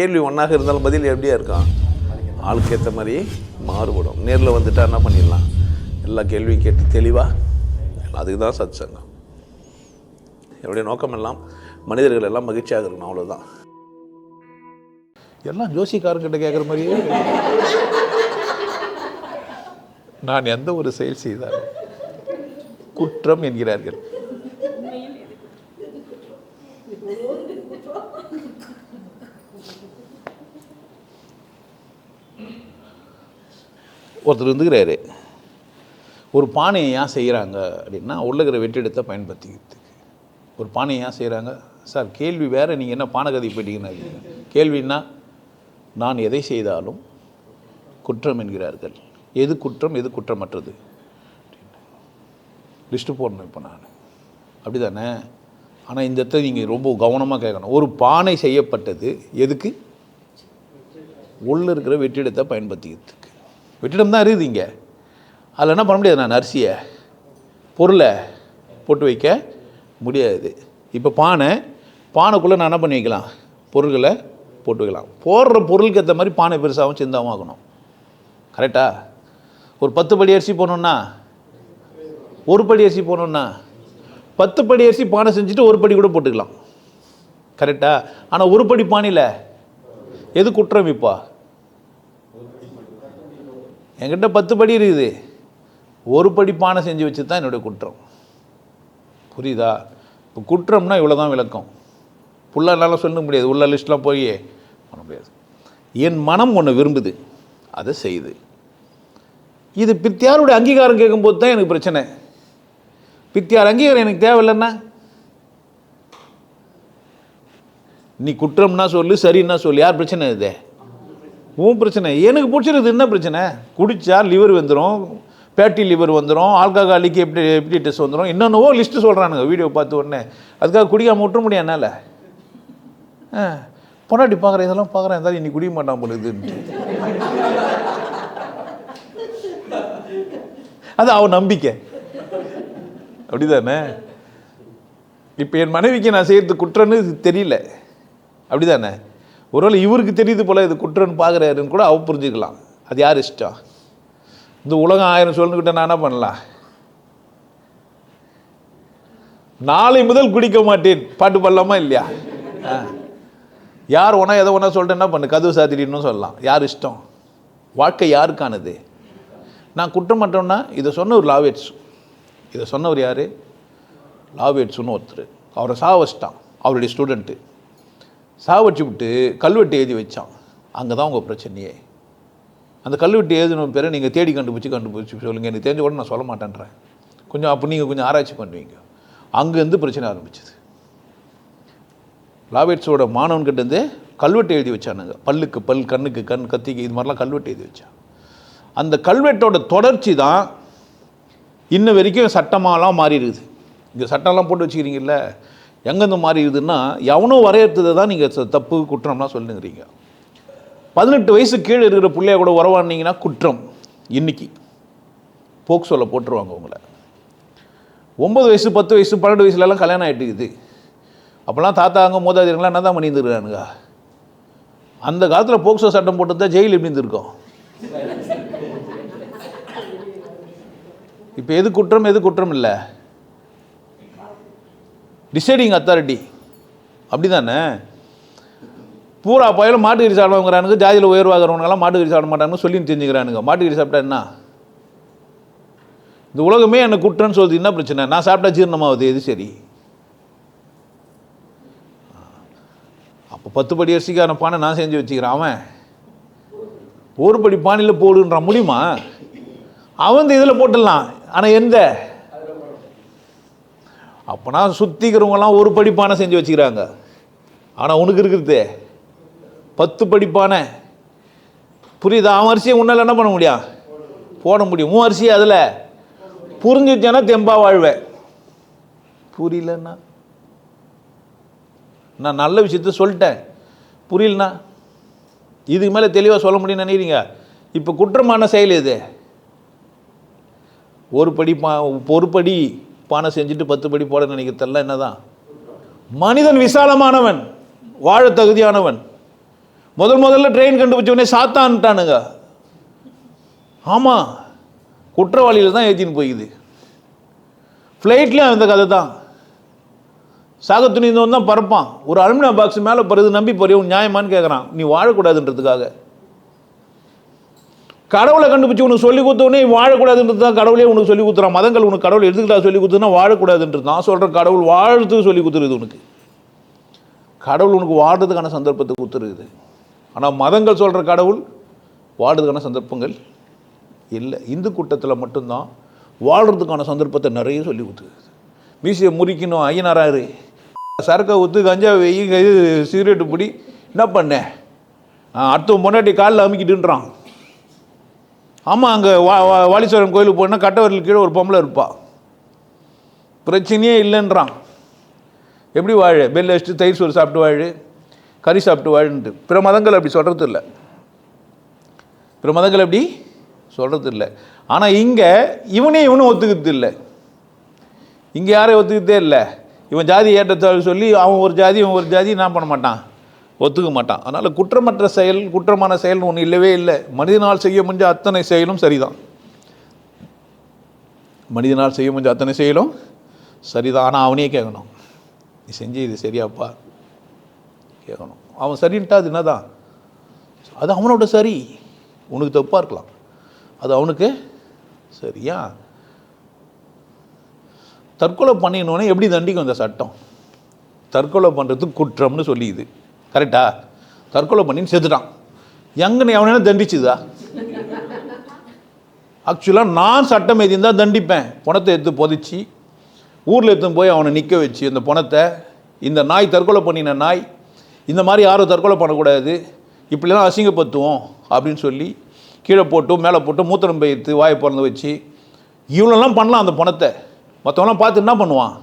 கேள்வி ஒன்றாக இருந்தாலும் பதில் எப்படியா இருக்கான் ஆளுக்கு ஏற்ற மாதிரி மாறுபடும். நேரில் வந்துட்டா என்ன பண்ணிடலாம்? எல்லா கேள்வியும் கேட்டு தெளிவாக அதுக்கு தான் சத் சங்கம் என்னுடைய நோக்கம் எல்லாம் மனிதர்கள் எல்லாம் மகிழ்ச்சியாக இருக்கணும் அவ்வளோதான் எல்லாம் ஜோசிக்காரங்கிட்ட கேட்குற மாதிரியே. நான் எந்த ஒரு செயல் செய்தாலும் குற்றம் என்கிறார்கள். ஒருத்தர் இருந்துக்கிறாரு. ஒரு பானையை ஏன் செய்கிறாங்க அப்படின்னா உள்ளகிற வெற்றிடத்தை பயன்படுத்திக்கிறதுக்கு. ஒரு பானையை ஏன் செய்கிறாங்க சார் கேள்வி வேறு நீங்கள் என்ன பானகதி போயிட்டீங்கன்னா கேள்வின்னா நான் எதை செய்தாலும் குற்றம் என்கிறார்கள். எது குற்றம் எது குற்றமற்றது? லிஸ்ட்டு போடணும் இப்போ நான். அப்படி தானே ஆனால் இந்த இடத்துல நீங்கள் ரொம்ப கவனமாக கேட்கணும். ஒரு பானை செய்யப்பட்டது எதுக்கு? உள்ளே இருக்கிற வெற்றிடத்தை பயன்படுத்திக்கிறதுக்கு. வெற்றிடம் தான் இருக்குது இங்கே. அதில் என்ன பண்ண முடியாது? நான் அரிசியை பொருளை போட்டு வைக்க முடியாது. இப்போ பானை பானைக்குள்ளே நான் என்ன பண்ணி வைக்கலாம்? பொருள்களை போட்டு வைக்கலாம். போடுற பொருளுக்கு ஏற்ற மாதிரி பானை பெருசாகவும் சிந்தாகவும் ஆகணும். கரெக்டாக ஒரு பத்து படி அரிசி போகணுன்னா ஒரு படி அரிசி போகணுன்னா பத்து படி அரிசி பானை செஞ்சுட்டு ஒரு படி கூட போட்டுக்கலாம். கரெக்டா ஆனால் ஒரு படி பானையில் எது குற்றம் இப்போ என்கிட்ட பத்து படி இருக்குது. ஒரு படி பானை செஞ்சு வச்சு தான் என்னுடைய குற்றம். புரியுதா? இப்போ குற்றம்னா இவ்வளோ தான் விளக்கம் புள்ளனால சொல்ல முடியாது. உள்ள லிஸ்ட்லாம் போய். பண்ண முடியாது. என் மனம் ஒன்று விரும்புது. அதை செய்யுது இது பித்தியாருடைய அங்கீகாரம் கேட்கும்போது தான் எனக்கு பிரச்சனை. பித்தியார் அங்கீகாரம் எனக்கு தேவையில்லைன்னா. நீ குற்றம்னா சொல்லு சரின்னா சொல்லு. யார் பிரச்சனை இது? உன் பிரச்சனை. எனக்கு பிடிச்சிருக்குது என்ன பிரச்சனை? குடித்தா லிவர் வந்துடும் பேட்டி லிவர் வந்துடும் ஆல்கஹாலிக்கு எப்படி எப்படி டெஸ்ட் வந்துடும் என்னென்னவோ லிஸ்ட்டு சொல்கிறானுங்க வீடியோ பார்த்த உடனே. அதுக்காக குடிக்காமல் விட்டுற முடியும் என்னால். ஆ பொண்டாட்டி பார்க்குறேன் இதெல்லாம் பார்க்குறேன் இருந்தாலும் இன்னைக்கு குடிக்க மாட்டான் போல இதுன்ட்டு அது அவன் நம்பிக்கை. அப்படிதானே? இப்போ என் மனைவிக்கு நான் செய்கிறது குற்றன்னு தெரியல. அப்படிதானே? ஒருவேளை இவருக்கு தெரியுது போல் இது குற்றன்னு பார்க்குறாருன்னு கூட அவ புரிஞ்சுக்கலாம். அது யார் இஷ்டம்? இந்த உலகம் ஆயிரம் சொல்லுக்கிட்ட நான் என்ன பண்ணலாம்? நாளை முதல் குடிக்க மாட்டேன். பாட்டு பாடலாமா இல்லையா? ஆ. யார் ஒன்றா எதை ஒன்றா சொல்லிட்டு என்ன பண்ணு? கதவு சாத்திடின்னு சொல்லலாம். யார் இஷ்டம்? வாழ்க்கை யாருக்கானது? நான் குற்றமற்றோன்னா இதை சொன்ன ஒரு லாவேட்ஸ் இதை சொன்னவர் யார்? லாவேட்ஸ்னு ஒருத்தர். அவரை சாவச்சிட்டான். அவருடைய ஸ்டூடெண்ட்டு சாவச்சு விட்டு கல்வெட்டு எழுதி வச்சான். அங்கே தான் உங்கள் பிரச்சனையே. அந்த கல்வெட்டு எழுதின பேரை நீங்கள் தேடி கண்டுபிடிச்சி கண்டுபிடிச்சி சொல்லுங்கள் எனக்கு தெரிஞ்ச கூட நான் சொல்ல மாட்டேன்றேன். கொஞ்சம் அப்போ நீங்கள் கொஞ்சம் ஆராய்ச்சி பண்ணுவீங்க. அங்கேருந்து பிரச்சனை ஆரம்பிச்சது. லாவேட்ஸோட மாணவன்கிட்டேருந்து கல்வெட்டு எழுதி வச்சானுங்க. பல்லுக்கு பல் கண்ணுக்கு கண் கத்திக்கு இது மாதிரிலாம் கல்வெட்டு எழுதி வச்சான். அந்த கல்வெட்டோட தொடர்ச்சி தான் இன்ன வரைக்கும் சட்டமாலாம் மாறிடுது இங்கே சட்டம்லாம் போட்டு வச்சுக்கிறீங்கல்ல எங்கேருந்து மாறிடுதுன்னா எவனோ வரையறுத்ததை தான் நீங்கள் தப்பு குற்றம்லாம் சொல்லுங்கிறீங்க. பதினெட்டு வயசு கீழே இருக்கிற பிள்ளைய கூட உறவாண்டிங்கன்னா குற்றம் இன்னைக்கு. போக்சோல போட்டுருவாங்க உங்களை. ஒம்பது வயசு பத்து வயசு பன்னெண்டு வயசுலலாம் கல்யாணம் ஆகிட்டுக்குது அப்போல்லாம் தாத்தாங்க மூதாதிரங்களாம் என்ன தான் பண்ணியிருந்துருக்கானுங்க அந்த காலத்தில் போக்சோ சட்டம் போட்டு தான் ஜெயில் எப்படி இருந்திருக்கோம்? இப்போ எது குற்றம் எது குற்றம் இல்லை? டிசைடிங் அத்தாரிட்டி அப்படி தானே பூரா பயலும் மாட்டுக்கறி சாப்பிடுவாங்கிறானுங்க ஜாதியில் உயர்வாகிறவங்களாம் மாட்டுக்கறி சாப்பிட மாட்டாங்கன்னு சொல்லி தெரிஞ்சுக்கிறானுங்க மாட்டுக்கறி சாப்பிட்டா என்ன? இந்த உலகமே என்னை குற்றம்னு சொல்லுது என்ன பிரச்சனை? நான் சாப்பிட்டா ஜீரணமாகுது எது சரி? அப்போ பத்து படி அரிசிக்கான பானை நான் செஞ்சு வச்சுக்கிறேன் அவன். ஒரு படி பானையில் போடுன்றான் முடியுமா? அவன் இந்த இதில் போட்டுடலாம். ஆனால் எந்த? அப்போனா சுற்றிக்கிறவங்களாம் ஒரு படிப்பான செஞ்சு வச்சுக்கிறாங்க. ஆனால் உனக்கு இருக்கிறது பத்து படிப்பான. புரியுதா? அவன் அரிசியை உன்னால் என்ன பண்ண முடியும்? போட முடியும். உன் அரிசி அதில் புரிஞ்சிச்சேன்னா தெம்பா வாழ்வேன். புரியலன்னா? நான் நல்ல விஷயத்த சொல்லிட்டேன். புரியலண்ணா இதுக்கு மேலே தெளிவாக சொல்ல முடியும்னு நினைக்கிறீங்க? இப்போ குற்றமான செயல் இது ஒரு படி பா ஒரு படி பானை செஞ்சுட்டு பத்து படி போட நினைக்கிறதெல்லாம் என்னதான்? மனிதன் விசாலமானவன் வாழ தகுதியானவன். முதல் முதல்ல ட்ரெயின் கண்டுபிடிச்சவனே சாத்தான்ட்டானுங்க. ஆமாம் குற்றவாளியில் தான் ஏற்றின்னு போய்க்குது. ஃப்ளைட்லேயும் அந்த கதை தான் சாக துணிந்தவன் தான் பறப்பான். ஒரு அலுமினியம் பாக்ஸ் மேலே பருது நம்பி போறிய? உன் நியாயமான்னு கேட்குறான் நீ வாழக்கூடாதுன்றதுக்காக. கடவுளை கண்டுபிடிச்சி உனக்கு சொல்லி கொடுத்தவனே வாழக்கூடாதுன்றது தான் கடவுளே உனக்கு சொல்லி கொடுத்துறான் மதங்கள் உனக்கு கடவுள் எடுத்துக்கிட்டா சொல்லி கொடுத்துனா வாழக்கூடாதுன்றது. நான் சொல்கிற கடவுள் வாழ்றதுக்கு சொல்லி கொடுத்துருது உனக்கு. கடவுள் உனக்கு வாழ்றதுக்கான சந்தர்ப்பத்தை கொடுத்துருக்குது ஆனால் மதங்கள் சொல்கிற கடவுள் வாழ்றதுக்கான சந்தர்ப்பங்கள் இல்லை. இந்து கூட்டத்தில் மட்டும்தான் வாழ்கிறதுக்கான சந்தர்ப்பத்தை நிறைய சொல்லி கொடுத்துருக்குது. மீசியை முறிக்கணும் ஐயனாராரு. சரக்கை ஊற்று கஞ்சா வெயி சிகரெட்டு பிடி என்ன பண்ணேன் அடுத்த முன்னாடி காலில் அமுக்கிட்டுன்றான். ஆமாம் அங்கே வா வா- வாலீஸ்வரன் கோயிலுக்கு போனால் கட்டவரில் கீழே ஒரு பொம்பளை இருப்பாள் பிரச்சனையே இல்லைன்றான். எப்படி வாழ? பெல் அடிச்சுட்டு தயிர் சோறு சாப்பிட்டு வாழு? கறி சாப்பிட்டு வாழுன்ட்டு. பிற மதங்கள் அப்படி சொல்கிறது இல்லை பிற மதங்கள் அப்படி சொல்கிறது இல்லை ஆனால் இங்கே இவனே இவனும் ஒத்துக்கிறது இல்லை இங்கே யாரையும் ஒத்துக்கிறதே இல்லை. இவன் ஜாதி ஏற்றத்தாழ்வு சொல்லி அவன் ஒரு ஜாதி இவன் ஒரு ஜாதி என்ன பண்ண மாட்டான். ஒத்துக்க மாட்டான் அதனால் குற்றமற்ற செயல் குற்றமான செயல்னு ஒன்று இல்லவே இல்லை. மனிதனால் செய்ய முடிஞ்ச அத்தனை செயலும் சரிதான். மனிதனால் செய்ய முடிஞ்ச அத்தனை செயலும் சரிதான். ஆனால் அவனே கேட்கணும். நீ செஞ்சு இது சரியாப்பா? கேட்கணும். அவன் சரின்ட்டா அது என்னதான்? அது அவனோட சரி. உனக்கு தப்பாக இருக்கலாம். அது அவனுக்கு சரியா? தற்கொலை பண்ணினோடனே எப்படி தண்டிக்கும் இந்த சட்டம்? தற்கொலை பண்ணுறது குற்றம்னு சொல்லியுது கரெக்டா? தற்கொலை பண்ணின்னு செத்துட்டான். எங்கன்னு எவனையும் தண்டிச்சுதா? ஆக்சுவலாக நான் சட்டம் எதிர்ந்தா தண்டிப்பேன். பணத்தை எடுத்து புதைச்சி ஊரில் எடுத்துன்னு போய் அவனை நிற்க வச்சு இந்த பணத்தை இந்த நாய் தற்கொலை பண்ணின நாய் இந்த மாதிரி யாரும் தற்கொலை பண்ணக்கூடாது. இப்படிலாம் அசிங்கப்படுத்துவோம் அப்படின்னு சொல்லி கீழே போட்டு மேலே போட்டு மூத்திரம் பெய்த்து வாயை பிறந்து வச்சு இவ்வளோலாம் பண்ணலாம் அந்த பணத்தை. மற்றவங்களாம் பார்த்து என்ன பண்ணுவான்?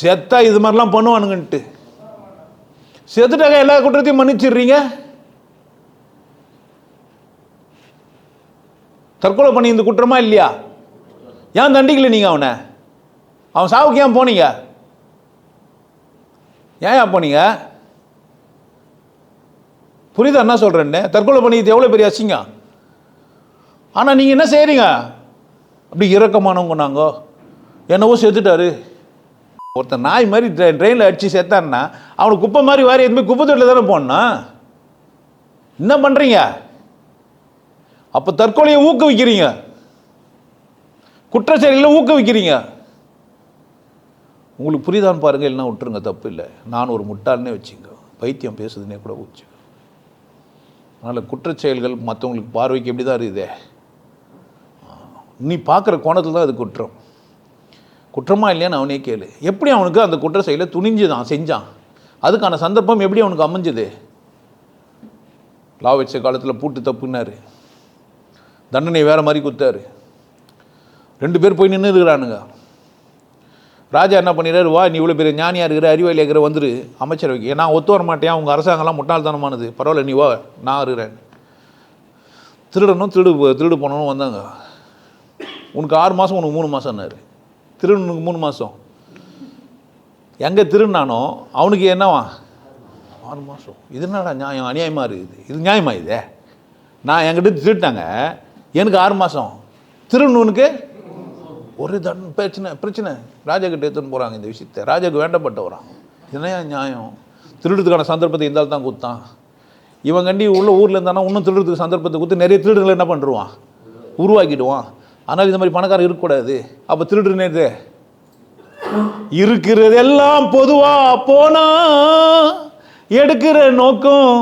செத்தா இது மாதிரிலாம் பண்ணுவானுங்கன்ட்டு. செத்துட்டாங்க எல்லா குற்றத்தையும் மன்னிச்சிடுறீங்க? தற்கொலை பண்ணி இந்த குற்றமா இல்லையா? ஏன் தண்டிக்கல நீங்க அவனை? அவன் சாவுக்கு ஏன் போனீங்க? ஏன் போனீங்க? புரியுதா என்ன சொல்றேன்னு? தற்கொலை பண்ணிக்கிறது எவ்வளோ பெரிய அசிங்கம். ஆனால் நீங்கள் என்ன செய்கிறீங்க அப்படி இறக்கமானவங்க நாங்க. என்னவோ செத்துட்டாரு. ஒருத்தன் நாய் மாதிரி ட்ரெ ட்ரெயினில் அடித்து சேர்த்தான்னா அவனுக்கு குப்பை மாதிரி வாரி எதுவுமே குப்பை தொட்டில் தானே போடணும்? என்ன பண்ணுறீங்க அப்போ தற்கொலையை ஊக்குவிக்கிறீங்க. குற்ற செயலில் ஊக்குவிக்கிறீங்க. உங்களுக்கு புரியுதான்னு பாருங்கள் இல்லைன்னா விட்டுருங்க தப்பு இல்லை. நான் ஒரு முட்டாள்னே வச்சுங்க. பைத்தியம் பேசுதுன்னே கூட வச்சு அதனால் குற்றச்செயல்கள் மற்றவங்களுக்கு பார்வைக்கு எப்படி தான் இருக்குதே? நீ பார்க்குற கோணத்தில் தான் அது குற்றம். குற்றமா இல்லையான்னு அவனே கேளு. எப்படி அவனுக்கு அந்த குற்ற செயலை துணிஞ்சுதான் செஞ்சான்? அதுக்கான சந்தர்ப்பம் எப்படி அவனுக்கு அமைஞ்சது? லா வச்ச காலத்தில் பூட்டு தப்புனாரு. தண்டனை வேறு மாதிரி குத்தாரு ரெண்டு பேர் போய் நின்று இருக்கிறானுங்க. ராஜா என்ன பண்ணிடுறாரு வா நீ இவ்வளோ பெரிய ஞானியாக இருக்கிற அறிவாளியாக இருக்கிற வந்துரு அமைச்சரவைக்கு நான் ஒத்து வர மாட்டேன் அவங்க அரசாங்கம்லாம் முட்டாள்தனமானது. பரவாயில்ல நீ வா நான் இருக்கிறேன். திருடனும் திருடு திருடு போனவனும் வந்தாங்க. உனக்கு ஆறு மாதம் உனக்கு மூணு மாதம்னாரு திருடனுக்கு மூணு மாதம் எங்கே திருநானோ அவனுக்கு என்னவா? ஆறு மாதம் இது என்னடா நியாயம்? அநியாயமாக இருக்குது. இது நியாயமா இது? நான் என்கிட்ட திருட்டாங்க எனக்கு ஆறு மாதம் திருநூனுக்கு ஒரு தன் பிரச்சனை பிரச்சனை. ராஜா கிட்ட எடுத்துன்னு போகிறாங்க இந்த விஷயத்தை. ராஜாவுக்கு வேண்டப்பட்டவரான் என்ன நியாயம்? திருடுறதுக்கான சந்தர்ப்பத்தை இருந்தால் தான் கொடுத்தான். இவன் கண்டி உள்ள ஊரில் இருந்தானா இன்னும் திருடுறதுக்கு சந்தர்ப்பத்தை கொடுத்து நிறைய திருடுகளை என்ன பண்ணுருவான் உருவாக்கிடுவான். ஆனால் இந்த மாதிரி பணக்காரன் இருக்கக்கூடாது. அப்போ திருடுனேது இருக்கிறதெல்லாம் பொதுவா போனா எடுக்கிற நோக்கம்.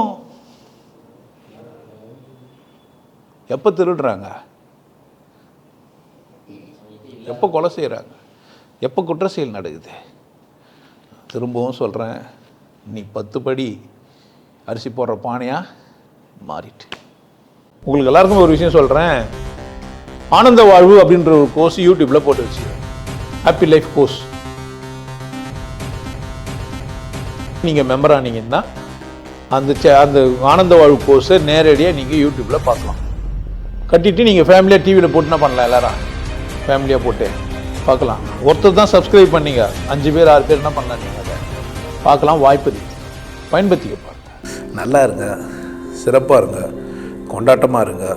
எப்போ திருடுறாங்க? எப்போ கொலை செய்கிறாங்க எப்போ குற்ற செயல் நடக்குது? திரும்பவும் சொல்கிறேன் நீ பத்து படி அரிசி போடுற பானையாக மாறிட்டு. உங்களுக்கு எல்லாருக்கும் ஒரு விஷயம் சொல்கிறேன் ஆனந்த வாழ்வு அப்படின்ற ஒரு கோர்ஸ் யூடியூப்பில் போட்டு வச்சு ஹாப்பி லைஃப் கோர்ஸ் நீங்கள் மெம்பர் ஆனீங்கன்னா அந்த சே- அந்த ஆனந்த வாழ்வு கோர்ஸை நேரடியாக நீங்கள் யூடியூப்பில் பார்க்கலாம். கட்டிட்டு நீங்கள் ஃபேமிலியாக டிவியில் போட்டுனா பண்ணலாம் எல்லாரும். ஃபேமிலியாக போட்டு பார்க்கலாம். ஒருத்தர் தான் சப்ஸ்கிரைப் பண்ணீங்க. அஞ்சு பேர் ஆறு பேர் என்ன பண்ணலாம் நீங்கள் அதை. பார்க்கலாம் வாய்ப்பு இருக்கு. பயன்படுத்திக்க பாருங்க. நல்லா இருங்க. சிறப்பாக இருங்க. கொண்டாட்டமாக இருங்க.